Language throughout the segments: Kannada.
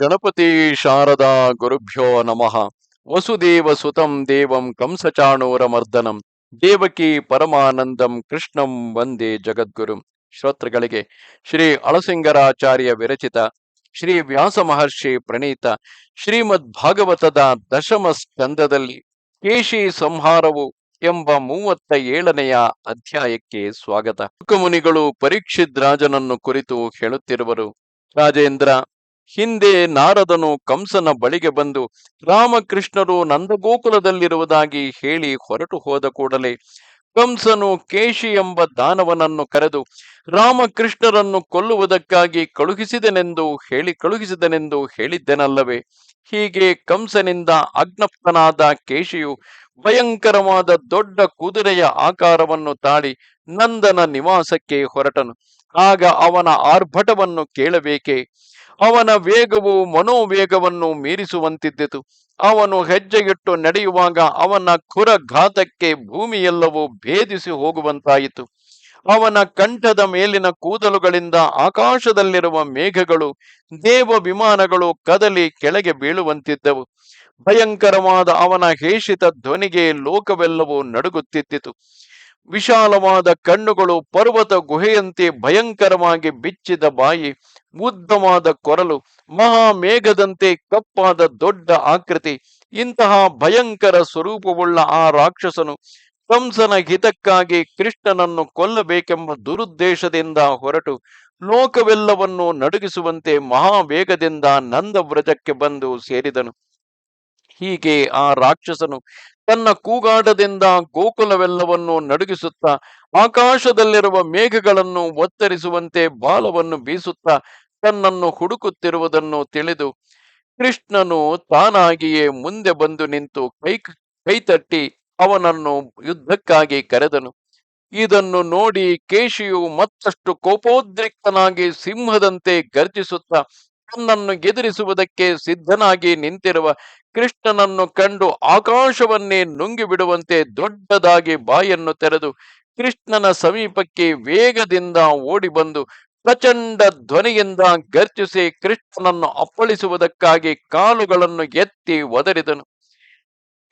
ಗಣಪತಿ ಶಾರದಾ ಗುರುಭ್ಯೋ ನಮಃ. ವಸುದೇವ ಸುತಂ ದೇವಂ ಕಂಸಚಾಣೂರಮರ್ದನಂ. ದೇವಕಿ ಪರಮಾನಂದಂ ಕೃಷ್ಣಂ ವಂದೇ ಜಗದ್ಗುರು. ಶ್ರೋತೃಗಳಿಗೆ ಶ್ರೀ ಅಳಸಿಂಗರಾಚಾರ್ಯ ವಿರಚಿತ, ಶ್ರೀ ವ್ಯಾಸ ಮಹರ್ಷಿ ಪ್ರಣೀತ, ಶ್ರೀಮದ್ ಭಾಗವತದ ದಶಮ ಸ್ಕಂದದಲ್ಲಿ ಕೇಶಿ ಸಂಹಾರವು ಎಂಬ ಮೂವತ್ತ ಏಳನೆಯ ಅಧ್ಯಾಯಕ್ಕೆ ಸ್ವಾಗತ. ಮುನಿಗಳು ಪರೀಕ್ಷಿತ್ ರಾಜನನ್ನು ಕುರಿತು ಹೇಳುತ್ತಿರುವರು, ರಾಜೇಂದ್ರ ಹಿಂದೆ ನಾರದನು ಕಂಸನ ಬಳಿಗೆ ಬಂದು, ರಾಮಕೃಷ್ಣರು ನಂದಗೋಕುಲದಲ್ಲಿರುವುದಾಗಿ ಹೇಳಿ ಹೊರಟು ಹೋದ ಕೂಡಲೇ ಕಂಸನು ಕೇಶಿ ಎಂಬ ದಾನವನನ್ನು ಕರೆದು, ರಾಮಕೃಷ್ಣರನ್ನು ಕೊಲ್ಲುವುದಕ್ಕಾಗಿ ಕಳುಹಿಸಿದನೆಂದು ಹೇಳಿ, ಕಳುಹಿಸಿದನೆಂದು ಹೇಳಿದ್ದೆನಲ್ಲವೇ? ಹೀಗೆ ಕಂಸನಿಂದ ಅಗ್ನಪ್ತನಾದ ಕೇಶಿಯು ಭಯಂಕರವಾದ ದೊಡ್ಡ ಕುದುರೆಯ ಆಕಾರವನ್ನು ತಾಳಿ ನಂದನ ನಿವಾಸಕ್ಕೆ ಹೊರಟನು. ಆಗ ಅವನ ಆರ್ಭಟವನ್ನು ಕೇಳಬೇಕೆ? ಅವನ ವೇಗವು ಮನೋವೇಗವನ್ನು ಮೀರಿಸುವಂತಿದ್ದಿತು ಅವನು ಹೆಜ್ಜೆಗಿಟ್ಟು ನಡೆಯುವಾಗ ಅವನ ಖುರ ಘಾತಕ್ಕೆ ಭೂಮಿಯೆಲ್ಲವೂ ಭೇದಿಸಿ ಹೋಗುವಂತಾಯಿತು. ಅವನ ಕಂಠದ ಮೇಲಿನ ಕೂದಲುಗಳಿಂದ ಆಕಾಶದಲ್ಲಿರುವ ಮೇಘಗಳು ದೇವ ವಿಮಾನಗಳು ಕದಲಿ ಕೆಳಗೆ ಬೀಳುವಂತಿದ್ದವು. ಭಯಂಕರವಾದ ಅವನ ಹೇಷಿತ ಧ್ವನಿಗೆ ಲೋಕವೆಲ್ಲವೂ ನಡುಗುತ್ತಿದ್ದಿತು ವಿಶಾಲವಾದ ಕಣ್ಣುಗಳು ಪರ್ವತ ಗುಹೆಯಂತೆ ಭಯಂಕರವಾಗಿ ಬಿಚ್ಚಿದ ಬಾಯಿ, ಉದ್ದವಾದ ಕೊರಲು, ಮಹಾಮೇಘದಂತೆ ಕಪ್ಪಾದ ದೊಡ್ಡ ಆಕೃತಿ, ಇಂತಹ ಭಯಂಕರ ಸ್ವರೂಪವುಳ್ಳ ಆ ರಾಕ್ಷಸನು ಕಂಸನ ಹಿತಕ್ಕಾಗಿ ಕೃಷ್ಣನನ್ನು ಕೊಲ್ಲಬೇಕೆಂಬ ದುರುದ್ದೇಶದಿಂದ ಹೊರಟು ಲೋಕವೆಲ್ಲವನ್ನು ನಡುಗಿಸುವಂತೆ ಮಹಾವೇಗದಿಂದ ನಂದವ್ರಜಕ್ಕೆ ಬಂದು ಸೇರಿದನು. ಹೀಗೆ ಆ ರಾಕ್ಷಸನು ತನ್ನ ಕೂಗಾಟದಿಂದ ಗೋಕುಲವೆಲ್ಲವನ್ನು ನಡುಗಿಸುತ್ತ, ಆಕಾಶದಲ್ಲಿರುವ ಮೇಘಗಳನ್ನು ಒತ್ತರಿಸುವಂತೆ ಬಾಲವನ್ನು ಬೀಸುತ್ತಾ ತನ್ನನ್ನು ಹುಡುಕುತ್ತಿರುವುದನ್ನು ತಿಳಿದು, ಕೃಷ್ಣನು ತಾನಾಗಿಯೇ ಮುಂದೆ ಬಂದು ನಿಂತು ಕೈ ಕೈತಟ್ಟಿ ಅವನನ್ನು ಯುದ್ಧಕ್ಕಾಗಿ ಕರೆದನು. ಇದನ್ನು ನೋಡಿ ಕೇಶಿಯು ಮತ್ತಷ್ಟು ಕೋಪೋದ್ರಿಕ್ತನಾಗಿ ಸಿಂಹದಂತೆ ಗರ್ಜಿಸುತ್ತಾ, ತನ್ನನ್ನು ಎದುರಿಸುವುದಕ್ಕೆ ಸಿದ್ಧನಾಗಿ ನಿಂತಿರುವ ಕೃಷ್ಣನನ್ನು ಕಂಡು ಆಕಾಶವನ್ನೇ ನುಂಗಿ ಬಿಡುವಂತೆ ದೊಡ್ಡದಾಗಿ ಬಾಯನ್ನು ತೆರೆದು ಕೃಷ್ಣನ ಸಮೀಪಕ್ಕೆ ವೇಗದಿಂದ ಓಡಿ ಬಂದು ಪ್ರಚಂಡ ಧ್ವನಿಯಿಂದ ಗರ್ಜಿಸಿ ಕೃಷ್ಣನನ್ನು ಅಪ್ಪಳಿಸುವುದಕ್ಕಾಗಿ ಕಾಲುಗಳನ್ನು ಎತ್ತಿ ಒದರಿದನು.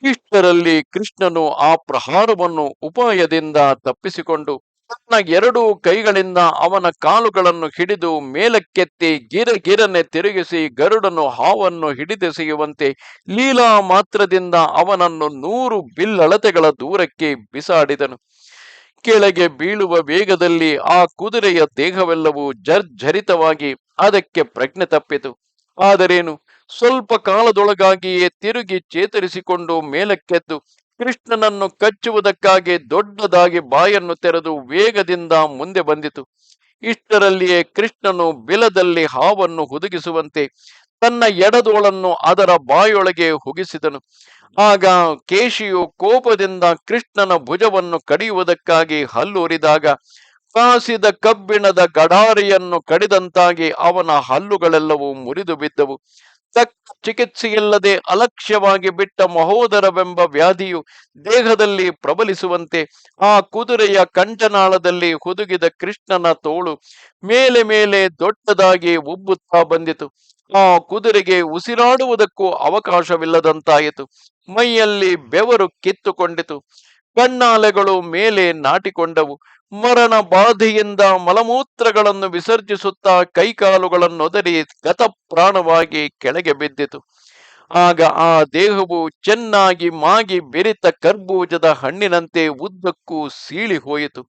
ಇಷ್ಟರಲ್ಲಿ ಕೃಷ್ಣನು ಆ ಪ್ರಹಾರವನ್ನು ಉಪಾಯದಿಂದ ತಪ್ಪಿಸಿಕೊಂಡು ತನ್ನ ಎರಡು ಕೈಗಳಿಂದ ಅವನ ಕಾಲುಗಳನ್ನು ಹಿಡಿದು ಮೇಲಕ್ಕೆತ್ತಿ ಗಿರ ಗಿರನೆ ತಿರುಗಿಸಿ ಗರುಡನು ಹಾವನ್ನು ಹಿಡಿದೆಸೆಯುವಂತೆ ಲೀಲಾ ಮಾತ್ರದಿಂದ ಅವನನ್ನು ನೂರು ಬಿಲ್ಲಳತೆಗಳ ದೂರಕ್ಕೆ ಬಿಸಾಡಿದನು. ಕೆಳಗೆ ಬೀಳುವ ವೇಗದಲ್ಲಿ ಆ ಕುದುರೆಯ ದೇಹವೆಲ್ಲವೂ ಜರ್ಜರಿತವಾಗಿ ಅದಕ್ಕೆ ಪ್ರಜ್ಞೆ ತಪ್ಪಿತು. ಆದರೇನು? ಸ್ವಲ್ಪ ಕಾಲದೊಳಗಾಗಿಯೇ ತಿರುಗಿ ಚೇತರಿಸಿಕೊಂಡು ಮೇಲಕ್ಕೆದ್ದು ಕೃಷ್ಣನನ್ನು ಕಚ್ಚುವುದಕ್ಕಾಗಿ ದೊಡ್ಡದಾಗಿ ಬಾಯನ್ನು ತೆರೆದು ವೇಗದಿಂದ ಮುಂದೆ ಬಂದಿತು. ಇಷ್ಟರಲ್ಲಿಯೇ ಕೃಷ್ಣನು ಬಿಲದಲ್ಲಿ ಹಾವನ್ನು ಹುದುಗಿಸುವಂತೆ ತನ್ನ ಎಡದೋಳನ್ನು ಅದರ ಬಾಯೊಳಗೆ ಹುಗಿಸಿದನು. ಆಗ ಕೇಶಿಯು ಕೋಪದಿಂದ ಕೃಷ್ಣನ ಭುಜವನ್ನು ಕಡಿಯುವುದಕ್ಕಾಗಿ ಹಲ್ಲುರಿದಾಗ ಕಾಸಿದ ಕಬ್ಬಿಣದ ಗಡಾರಿಯನ್ನು ಕಡಿದಂತಾಗಿ ಅವನ ಹಲ್ಲುಗಳೆಲ್ಲವೂ ಮುರಿದು ಬಿದ್ದವು ಚಿಕಿತ್ಸೆಯಿಲ್ಲದೆ ಅಲಕ್ಷ್ಯವಾಗಿ ಬಿಟ್ಟ ಮಹೋದರವೆಂಬ ವ್ಯಾಧಿಯು ದೇಹದಲ್ಲಿ ಪ್ರಬಲಿಸುವಂತೆ ಆ ಕುದುರೆಯ ಕಂಠನಾಳದಲ್ಲಿ ಹುದುಗಿದ ಕೃಷ್ಣನ ತೋಳು ಮೇಲೆ ಮೇಲೆ ದೊಡ್ಡದಾಗಿ ಉಬ್ಬುತ್ತಾ ಬಂದಿತು. ಆ ಕುದುರೆಗೆ ಉಸಿರಾಡುವುದಕ್ಕೂ ಅವಕಾಶವಿಲ್ಲದಂತಾಯಿತು. ಮೈಯಲ್ಲಿ ಬೆವರು ಕಿತ್ತುಕೊಂಡಿತು. ಕಣ್ಣಾಲೆಗಳು ಮೇಲೆ ನಾಟಿಕೊಂಡವು. ಮರಣ ಬಾಧೆಯಿಂದ ಮಲಮೂತ್ರಗಳನ್ನು ವಿಸರ್ಜಿಸುತ್ತಾ ಕೈಕಾಲುಗಳನ್ನೊದರಿ ಗತಪ್ರಾಣವಾಗಿ ಕೆಳಗೆ ಬಿದ್ದಿತು. ಆಗ ಆ ದೇಹವು ಚೆನ್ನಾಗಿ ಮಾಗಿ ಬೆರಿತ ಕರ್ಬೂಜದ ಹಣ್ಣಿನಂತೆ ಉದ್ದಕ್ಕೂ ಸೀಳಿ ಹೋಯಿತು.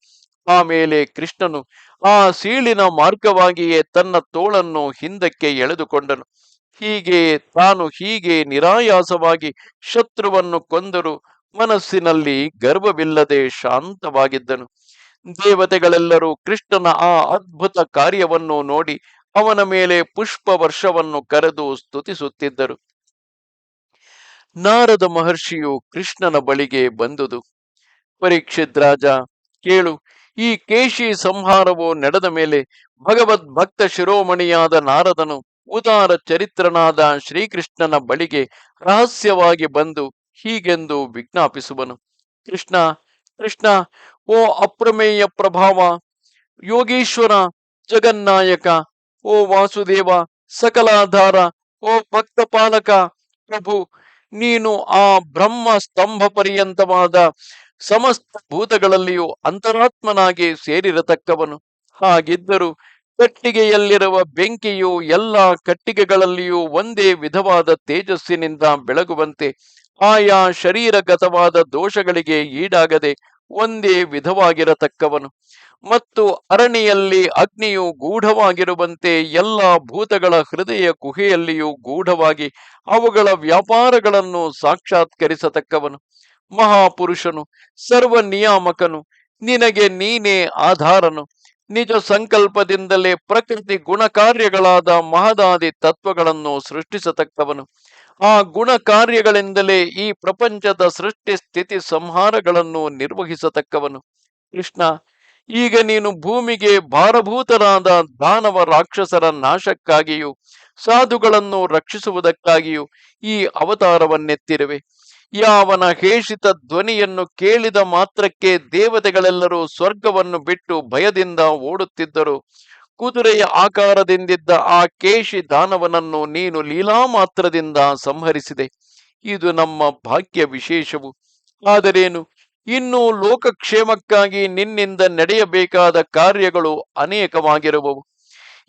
ಆಮೇಲೆ ಕೃಷ್ಣನು ಆ ಸೀಳಿನ ಮಾರ್ಗವಾಗಿಯೇ ತನ್ನ ತೋಳನ್ನು ಹಿಂದಕ್ಕೆ ಎಳೆದುಕೊಂಡನು. ಹೀಗೆ ತಾನು ಹೀಗೆ ನಿರಾಯಾಸವಾಗಿ ಶತ್ರುವನ್ನು ಕೊಂದರು. ಮನಸ್ಸಿನಲ್ಲಿ ಗರ್ವವಿಲ್ಲದೆ ಶಾಂತವಾಗಿದ್ದನು. ದೇವತೆಗಳೆಲ್ಲರೂ ಕೃಷ್ಣನ ಆ ಅದ್ಭುತ ಕಾರ್ಯವನ್ನು ನೋಡಿ ಅವನ ಮೇಲೆ ಪುಷ್ಪ ವರ್ಷವನ್ನು ಕರೆದು ಸ್ತುತಿಸುತ್ತಿದ್ದರು. ನಾರದ ಮಹರ್ಷಿಯು ಕೃಷ್ಣನ ಬಳಿಗೆ ಬಂದುದು. ಪರೀಕ್ಷಿತ್ ರಾಜ, ಕೇಳು, ಈ ಕೇಶಿ ಸಂಹಾರವು ನಡೆದ ಮೇಲೆ ಭಗವದ್ ಭಕ್ತ ಶಿರೋಮಣಿಯಾದ ನಾರದನು ಉದಾರ ಚರಿತ್ರನಾದ ಶ್ರೀಕೃಷ್ಣನ ಬಳಿಗೆ ರಹಸ್ಯವಾಗಿ ಬಂದು ಹೀಗೆಂದು ವಿಜ್ಞಾಪಿಸುವನು. ಕೃಷ್ಣ ಕೃಷ್ಣ, ಓ ಅಪ್ರಮೇಯ ಪ್ರಭಾವ, ಯೋಗೀಶ್ವರ, ಜಗನ್ನಾಯಕ, ಓ ವಾಸುದೇವ, ಸಕಲಾಧಾರ, ಓ ಭಕ್ತ ಪಾಲಕ ಪ್ರಭು, ನೀನು ಆ ಬ್ರಹ್ಮ ಸ್ತಂಭ ಪರ್ಯಂತವಾದ ಸಮಸ್ತ ಭೂತಗಳಲ್ಲಿಯೂ ಅಂತರಾತ್ಮನಾಗಿ ಸೇರಿರತಕ್ಕವನು. ಹಾಗಿದ್ದರೂ ಕಟ್ಟಿಗೆಯಲ್ಲಿರುವ ಬೆಂಕಿಯು ಎಲ್ಲ ಕಟ್ಟಿಗೆಗಳಲ್ಲಿಯೂ ಒಂದೇ ವಿಧವಾದ ತೇಜಸ್ಸಿನಿಂದ ಬೆಳಗುವಂತೆ ಆಯಾ ಶರೀರಗತವಾದ ದೋಷಗಳಿಗೆ ಈಡಾಗದೆ ಒಂದೇ ವಿಧವಾಗಿರತಕ್ಕವನು. ಮತ್ತು ಅರಣಿಯಲ್ಲಿ ಅಗ್ನಿಯು ಗೂಢವಾಗಿರುವಂತೆ ಎಲ್ಲ ಭೂತಗಳ ಹೃದಯ ಗುಹೆಯಲ್ಲಿಯೂ ಗೂಢವಾಗಿ ಅವುಗಳ ವ್ಯಾಪಾರಗಳನ್ನು ಸಾಕ್ಷಾತ್ಕರಿಸತಕ್ಕವನು. ಮಹಾಪುರುಷನು ಸರ್ವ ನಿಯಾಮಕನು ನಿನಗೆ ನೀನೇ ಆಧಾರನು. ನಿಜ ಸಂಕಲ್ಪದಿಂದಲೇ ಪ್ರಕೃತಿ ಗುಣಕಾರ್ಯಗಳಾದ ಮಹದಾದಿ ತತ್ವಗಳನ್ನು ಸೃಷ್ಟಿಸತಕ್ಕವನು. ಆ ಗುಣ ಕಾರ್ಯಗಳಿಂದಲೇ ಈ ಪ್ರಪಂಚದ ಸೃಷ್ಟಿ, ಸ್ಥಿತಿ, ಸಂಹಾರಗಳನ್ನು ನಿರ್ವಹಿಸತಕ್ಕವನು. ಕೃಷ್ಣ, ಈಗ ನೀನು ಭೂಮಿಗೆ ಭಾರಭೂತರಾದ ದಾನವ ರಾಕ್ಷಸರ ನಾಶಕ್ಕಾಗಿಯೂ, ಸಾಧುಗಳನ್ನು ರಕ್ಷಿಸುವುದಕ್ಕಾಗಿಯೂ ಈ ಅವತಾರವನ್ನೆತ್ತಿರುವೆ. ಯಾವನ ಹೇಷಿತ ಧ್ವನಿಯನ್ನು ಕೇಳಿದ ಮಾತ್ರಕ್ಕೆ ದೇವತೆಗಳೆಲ್ಲರೂ ಸ್ವರ್ಗವನ್ನು ಬಿಟ್ಟು ಭಯದಿಂದ ಓಡುತ್ತಿದ್ದರು. ಕುದುರೆಯ ಆಕಾರದಿಂದಿದ್ದ ಆ ಕೇಶಿ ದಾನವನನ್ನು ನೀನು ಲೀಲಾ ಮಾತ್ರದಿಂದ ಸಂಹರಿಸಿದೆ. ಇದು ನಮ್ಮ ಭಾಗ್ಯ ವಿಶೇಷವು. ಆದರೇನು? ಇನ್ನು ಲೋಕಕ್ಷೇಮಕ್ಕಾಗಿ ನಿನ್ನಿಂದ ನಡೆಯಬೇಕಾದ ಕಾರ್ಯಗಳು ಅನೇಕವಾಗಿರುವವು.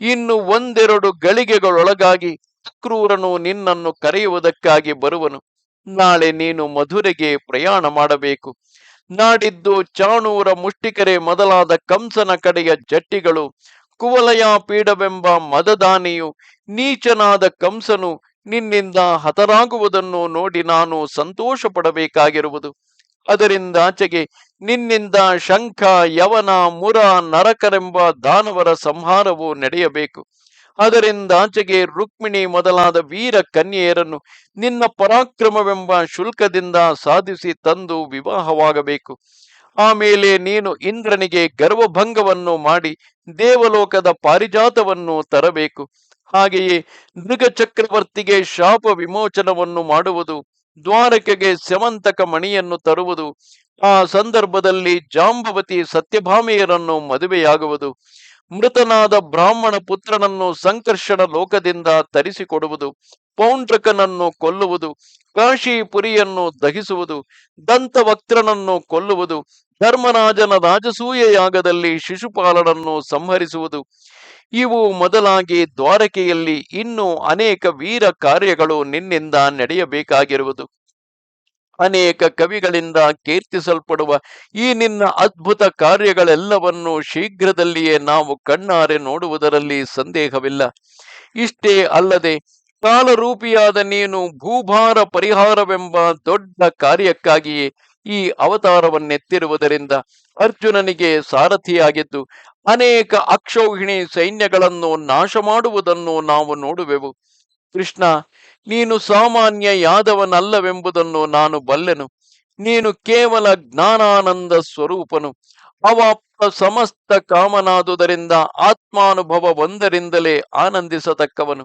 ಇನ್ನು ಒಂದೆರಡು ಗಳಿಗೆಗಳೊಳಗಾಗಿ ಅಕ್ರೂರನು ನಿನ್ನನ್ನು ಕರೆಯುವುದಕ್ಕಾಗಿ ಬರುವನು. ನಾಳೆ ನೀನು ಮಧುರೆಗೆ ಪ್ರಯಾಣ ಮಾಡಬೇಕು. ನಾಡಿದ್ದು ಚಾಣೂರ ಮುಷ್ಟಿಕರೆ ಮೊದಲಾದ ಕಂಸನ ಕಡೆಯ ಜಟ್ಟಿಗಳು ಕುವಲಯ ಪೀಡವೆಂಬ ಮದದಾನಿಯು, ನೀಚನಾದ ಕಂಸನು ನಿನ್ನಿಂದ ಹತರಾಗುವುದನ್ನು ನೋಡಿ ನಾನು ಸಂತೋಷ ಪಡಬೇಕಾಗಿರುವುದು ಅದರಿಂದಾಚೆಗೆ ನಿನ್ನಿಂದ ಶಂಖ, ಯವನ, ಮುರ, ನರಕರೆಂಬ ದಾನವರ ಸಂಹಾರವು ನಡೆಯಬೇಕು. ಅದರಿಂದಾಚೆಗೆ ರುಕ್ಮಿಣಿ ಮೊದಲಾದ ವೀರ ಕನ್ಯೆಯರನ್ನು ನಿನ್ನ ಪರಾಕ್ರಮವೆಂಬ ಶುಲ್ಕದಿಂದ ಸಾಧಿಸಿ ತಂದು ವಿವಾಹವಾಗಬೇಕು. ಆಮೇಲೆ ನೀನು ಇಂದ್ರನಿಗೆ ಗರ್ವಭಂಗವನ್ನು ಮಾಡಿ ದೇವಲೋಕದ ಪಾರಿಜಾತವನ್ನು ತರಬೇಕು. ಹಾಗೆಯೇ ಮೃಗ ಚಕ್ರವರ್ತಿಗೆ ಶಾಪ ವಿಮೋಚನವನ್ನು ಮಾಡುವುದು, ದ್ವಾರಕೆಗೆ ಸ್ಯಮಂತಕ ಮಣಿಯನ್ನು ತರುವುದು, ಆ ಸಂದರ್ಭದಲ್ಲಿ ಜಾಂಬವತಿ ಸತ್ಯಭಾಮೆಯರನ್ನು ಮದುವೆಯಾಗುವುದು, ಮೃತನಾದ ಬ್ರಾಹ್ಮಣ ಪುತ್ರನನ್ನು ಸಂಕರ್ಷಣ ಲೋಕದಿಂದ ತರಿಸಿಕೊಡುವುದು, ಪೌಂಡ್ರಕನನ್ನು ಕೊಲ್ಲುವುದು, ಕಾಶಿಪುರಿಯನ್ನು ದಹಿಸುವುದು, ದಂತವಕ್ತ್ರನನ್ನು ಕೊಲ್ಲುವುದು ಧರ್ಮರಾಜನ ರಾಜಸೂಯ ಯಾಗದಲ್ಲಿ ಶಿಶುಪಾಲನನ್ನು ಸಂಹರಿಸುವುದು. ಇವು ಮೊದಲಾಗಿ ದ್ವಾರಕೆಯಲ್ಲಿ ಇನ್ನೂ ಅನೇಕ ವೀರ ಕಾರ್ಯಗಳು ನಿನ್ನಿಂದ ನಡೆಯಬೇಕಾಗಿರುವುದು. ಅನೇಕ ಕವಿಗಳಿಂದ ಕೀರ್ತಿಸಲ್ಪಡುವ ಈ ನಿನ್ನ ಅದ್ಭುತ ಕಾರ್ಯಗಳೆಲ್ಲವನ್ನು ಶೀಘ್ರದಲ್ಲಿಯೇ ನಾವು ಕಣ್ಣಾರೆ ನೋಡುವುದರಲ್ಲಿ ಸಂದೇಹವಿಲ್ಲ. ಇಷ್ಟೇ ಅಲ್ಲದೆ ಕಾಲರೂಪಿಯಾದ ನೀನು ಭೂಭಾರ ಪರಿಹಾರವೆಂಬ ದೊಡ್ಡ ಕಾರ್ಯಕ್ಕಾಗಿಯೇ ಈ ಅವತಾರವನ್ನೆತ್ತಿರುವುದರಿಂದ ಅರ್ಜುನನಿಗೆ ಸಾರಥಿಯಾಗಿದ್ದು ಅನೇಕ ಅಕ್ಷೌಹಿಣಿ ಸೈನ್ಯಗಳನ್ನು ನಾಶ ಮಾಡುವುದನ್ನು ನಾವು ನೋಡುವೆವು. ಕೃಷ್ಣ, ನೀನು ಸಾಮಾನ್ಯ ಯಾದವನಲ್ಲವೆಂಬುದನ್ನು ನಾನು ಬಲ್ಲೆನು. ನೀನು ಕೇವಲ ಜ್ಞಾನಾನಂದ ಸ್ವರೂಪನು. ಅವಾಪ್ತ ಸಮಸ್ತ ಕಾಮನಾದುದರಿಂದ ಆತ್ಮಾನುಭವ ಒಂದರಿಂದಲೇ ಆನಂದಿಸತಕ್ಕವನು.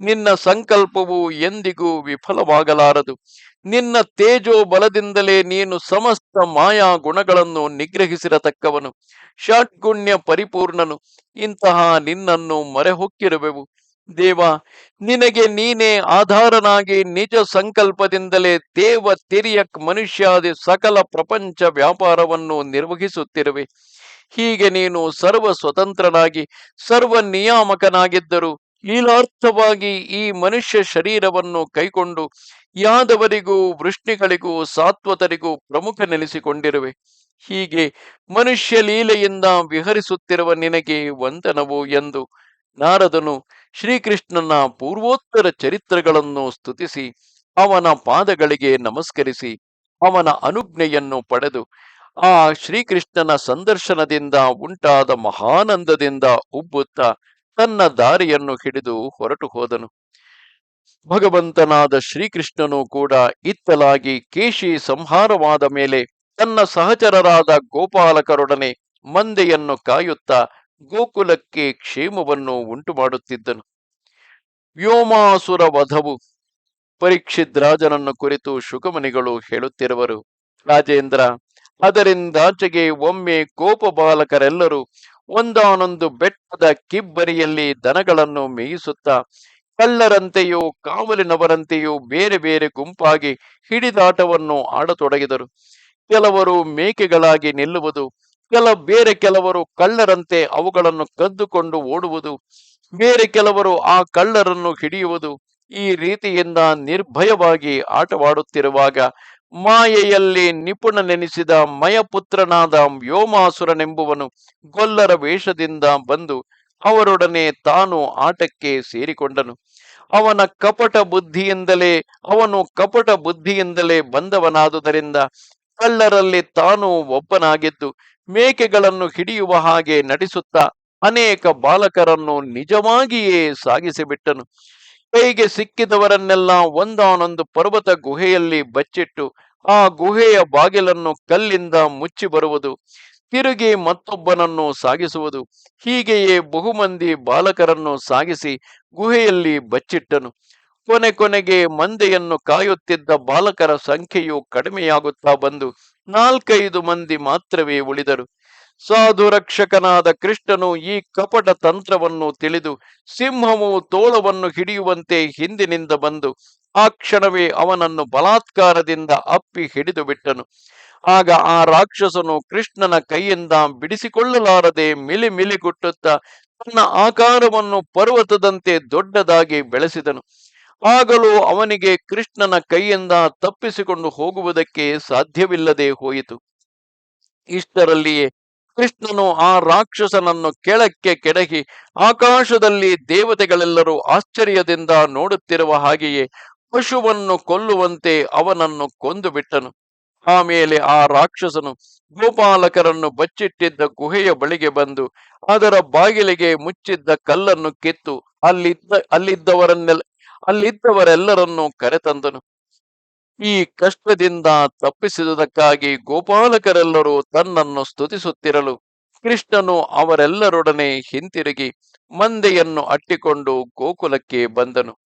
ನಿನ್ನ ಸಂಕಲ್ಪವು ಎಂದಿಗೂ ವಿಫಲವಾಗಲಾರದು. ನಿನ್ನ ತೇಜೋ ಬಲದಿಂದಲೇ ನೀನು ಸಮಸ್ತ ಮಾಯಾ ಗುಣಗಳನ್ನು ನಿಗ್ರಹಿಸಿರತಕ್ಕವನು. ಷಾಟ್ಗುಣ್ಯ ಪರಿಪೂರ್ಣನು. ಇಂತಹ ನಿನ್ನನ್ನು ಮರೆಹೊಕ್ಕಿರುವೆವು. ದೇವ, ನಿನಗೆ ನೀನೇ ಆಧಾರನಾಗಿ ನಿಜ ಸಂಕಲ್ಪದಿಂದಲೇ ದೇವ ತಿರಿಯಕ್ ಮನುಷ್ಯಾದಿ ಸಕಲ ಪ್ರಪಂಚ ವ್ಯಾಪಾರವನ್ನು ನಿರ್ವಹಿಸುತ್ತಿರುವೆ. ಹೀಗೆ ನೀನು ಸರ್ವ ಸ್ವತಂತ್ರನಾಗಿ ಸರ್ವ ನಿಯಾಮಕನಾಗಿದ್ದರು ಲೀಲಾರ್ಥವಾಗಿ ಈ ಮನುಷ್ಯ ಶರೀರವನ್ನು ಕೈಕೊಂಡು ಯಾದವರಿಗೂ, ವೃಷ್ಣಿಗಳಿಗೂ, ಸಾತ್ವತರಿಗೂ ಪ್ರಮುಖ ನೆಲೆಸಿಕೊಂಡಿರುವೆ. ಹೀಗೆ ಮನುಷ್ಯ ಲೀಲೆಯಿಂದ ವಿಹರಿಸುತ್ತಿರುವ ನಿನಗೆ ವಂದನವು ಎಂದು ನಾರದನು ಶ್ರೀಕೃಷ್ಣನ ಪೂರ್ವೋತ್ತರ ಚರಿತ್ರೆಗಳನ್ನು ಸ್ತುತಿಸಿ, ಅವನ ಪಾದಗಳಿಗೆ ನಮಸ್ಕರಿಸಿ, ಅವನ ಅನುಜ್ಞೆಯನ್ನು ಪಡೆದು, ಆ ಶ್ರೀಕೃಷ್ಣನ ಸಂದರ್ಶನದಿಂದ ಉಂಟಾದ ಮಹಾನಂದದಿಂದ ಉಬ್ಬುತ್ತಾ ತನ್ನ ದಾರಿಯನ್ನು ಹಿಡಿದು ಹೊರಟು ಹೋದನು. ಭಗವಂತನಾದ ಶ್ರೀಕೃಷ್ಣನು ಕೂಡ ಇತ್ತಲಾಗಿ ಕೇಶಿ ಸಂಹಾರವಾದ ಮೇಲೆ ತನ್ನ ಸಹಚರರಾದ ಗೋಪಾಲಕರೊಡನೆ ಮಂದೆಯನ್ನು ಕಾಯುತ್ತಾ ಗೋಕುಲಕ್ಕೆ ಕ್ಷೇಮವನ್ನು ಉಂಟು ಮಾಡುತ್ತಿದ್ದನು ವ್ಯೋಮಾಸುರ ವಧವು ಪರೀಕ್ಷಿದ್ರಾಜನನ್ನು ಕುರಿತು ಶುಕಮನಿಗಳು ಹೇಳುತ್ತಿರುವರು, ರಾಜೇಂದ್ರ, ಅದರಿಂದಾಚೆಗೆ ಒಮ್ಮೆ ಗೋಪಬಾಲಕರೆಲ್ಲರೂ ಒಂದಾನೊಂದು ಬೆಟ್ಟದ ಕಿಬ್ಬರಿಯಲ್ಲಿ ದನಗಳನ್ನು ಮೇಯಿಸುತ್ತಾ ಕಲ್ಲರಂತೆಯೂ ಕಾವಲಿನವರಂತೆಯೂ ಬೇರೆ ಬೇರೆ ಗುಂಪಾಗಿ ಹಿಡಿದಾಟವನ್ನು ಆಡತೊಡಗಿದರು. ಕೆಲವರು ಮೇಕೆಗಳಾಗಿ ನಿಲ್ಲುವುದು, ಕೆಲ ಬೇರೆ ಕೆಲವರು ಕಳ್ಳರಂತೆ ಅವುಗಳನ್ನು ಕದ್ದುಕೊಂಡು ಓಡುವುದು, ಬೇರೆ ಕೆಲವರು ಆ ಕಳ್ಳರನ್ನು ಹಿಡಿಯುವುದು ಈ ರೀತಿಯಿಂದ ನಿರ್ಭಯವಾಗಿ ಆಟವಾಡುತ್ತಿರುವಾಗ ಮಾಯೆಯಲ್ಲಿ ನಿಪುಣನೆನಿಸಿದ ಮಯಪುತ್ರನಾದ ವ್ಯೋಮಾಸುರನೆಂಬುವನು ಗೊಲ್ಲರ ವೇಷದಿಂದ ಬಂದು ಅವರೊಡನೆ ತಾನು ಆಟಕ್ಕೆ ಸೇರಿಕೊಂಡನು. ಅವನ ಕಪಟ ಬುದ್ಧಿಯಿಂದಲೇ, ಅವನು ಕಪಟ ಬುದ್ಧಿಯಿಂದಲೇ ಬಂದವನಾದುದರಿಂದ ಕಳ್ಳರಲ್ಲಿ ತಾನು ಒಬ್ಬನಾಗಿದ್ದು, ಮೇಕೆಗಳನ್ನು ಹಿಡಿಯುವ ಹಾಗೆ ನಟಿಸುತ್ತಾ ಅನೇಕ ಬಾಲಕರನ್ನು ನಿಜವಾಗಿಯೇ ಸಾಗಿಸಿಬಿಟ್ಟನು. ಕೈಗೆ ಸಿಕ್ಕಿದವರನ್ನೆಲ್ಲ ಒಂದಾನೊಂದು ಪರ್ವತ ಗುಹೆಯಲ್ಲಿ ಬಚ್ಚಿಟ್ಟು ಆ ಗುಹೆಯ ಬಾಗಿಲನ್ನು ಕಲ್ಲಿಂದ ಮುಚ್ಚಿ ಬರುವುದು, ತಿರುಗಿ ಮತ್ತೊಬ್ಬನನ್ನು ಸಾಗಿಸುವುದು. ಹೀಗೆಯೇ ಬಹುಮಂದಿ ಬಾಲಕರನ್ನು ಸಾಗಿಸಿ ಗುಹೆಯಲ್ಲಿ ಬಚ್ಚಿಟ್ಟನು. ಕೊನೆ ಕೊನೆಗೆ ಮಂದೆಯನ್ನು ಕಾಯುತ್ತಿದ್ದ ಬಾಲಕರ ಸಂಖ್ಯೆಯು ಕಡಿಮೆಯಾಗುತ್ತಾ ಬಂದು ನಾಲ್ಕೈದು ಮಂದಿ ಮಾತ್ರವೇ ಉಳಿದರು. ಸಾಧು ರಕ್ಷಕನಾದ ಕೃಷ್ಣನು ಈ ಕಪಟ ತಂತ್ರವನ್ನು ತಿಳಿದು ಸಿಂಹವು ತೋಳವನ್ನು ಹಿಡಿಯುವಂತೆ ಹಿಂದಿನಿಂದ ಬಂದು ಆ ಕ್ಷಣವೇ ಅವನನ್ನು ಬಲಾತ್ಕಾರದಿಂದ ಅಪ್ಪಿ ಹಿಡಿದು ಬಿಟ್ಟನು. ಆಗ ಆ ರಾಕ್ಷಸನು ಕೃಷ್ಣನ ಕೈಯಿಂದ ಬಿಡಿಸಿಕೊಳ್ಳಲಾರದೆ ಮಿಲಿ ಮಿಲಿಗುಟ್ಟುತ್ತಾ ತನ್ನ ಆಕಾರವನ್ನು ಪರ್ವತದಂತೆ ದೊಡ್ಡದಾಗಿ ಬೆಳೆಸಿದನು. ಆಗಲೂ ಅವನಿಗೆ ಕೃಷ್ಣನ ಕೈಯಿಂದ ತಪ್ಪಿಸಿಕೊಂಡು ಹೋಗುವುದಕ್ಕೆ ಸಾಧ್ಯವಿಲ್ಲದೆ ಹೋಯಿತು. ಇಷ್ಟರಲ್ಲಿಯೇ ಕೃಷ್ಣನು ಆ ರಾಕ್ಷಸನನ್ನು ಕೆಳಕ್ಕೆ ಕೆಡಗಿ ಆಕಾಶದಲ್ಲಿ ದೇವತೆಗಳೆಲ್ಲರೂ ಆಶ್ಚರ್ಯದಿಂದ ನೋಡುತ್ತಿರುವ ಹಾಗೆಯೇ ಪಶುವನ್ನು ಕೊಲ್ಲುವಂತೆ ಅವನನ್ನು ಕೊಂದು ಬಿಟ್ಟನು. ಆಮೇಲೆ ಆ ರಾಕ್ಷಸನು ಗೋಪಾಲಕರನ್ನು ಬಚ್ಚಿಟ್ಟಿದ್ದ ಗುಹೆಯ ಬಳಿಗೆ ಬಂದು ಅದರ ಬಾಗಿಲಿಗೆ ಮುಚ್ಚಿದ್ದ ಕಲ್ಲನ್ನು ಕಿತ್ತು ಅಲ್ಲಿದ್ದ ಅಲ್ಲಿದ್ದವರನ್ನೆಲ್ಲ ಅಲ್ಲಿದ್ದವರೆಲ್ಲರನ್ನು ಕರೆತಂದನು. ಈ ಕಷ್ಟದಿಂದ ತಪ್ಪಿಸಿದುದಕ್ಕಾಗಿ ಗೋಪಾಲಕರೆಲ್ಲರೂ ತನ್ನನ್ನು ಸ್ತುತಿಸುತ್ತಿರಲು ಕೃಷ್ಣನು ಅವರೆಲ್ಲರೊಡನೆ ಹಿಂತಿರುಗಿ ಮಂದೆಯನ್ನು ಅಟ್ಟಿಕೊಂಡು ಗೋಕುಲಕ್ಕೆ ಬಂದನು.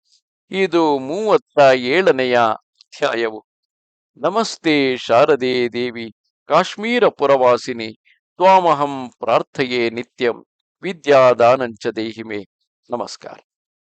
ಇದು ಮೂವತ್ತ ಏಳನೆಯ ಅಧ್ಯಾಯವು. ನಮಸ್ತೆ ಶಾರದೆ ದೇವಿ, ಕಾಶ್ಮೀರ ಪುರವಾಸಿನಿ, ತ್ವಾಮಹಂ ಪ್ರಾರ್ಥೆಯೇ ನಿತ್ಯಂ, ವಿದ್ಯಾದಾನಂಚ ದೇಹಿಮೆ. ನಮಸ್ಕಾರ.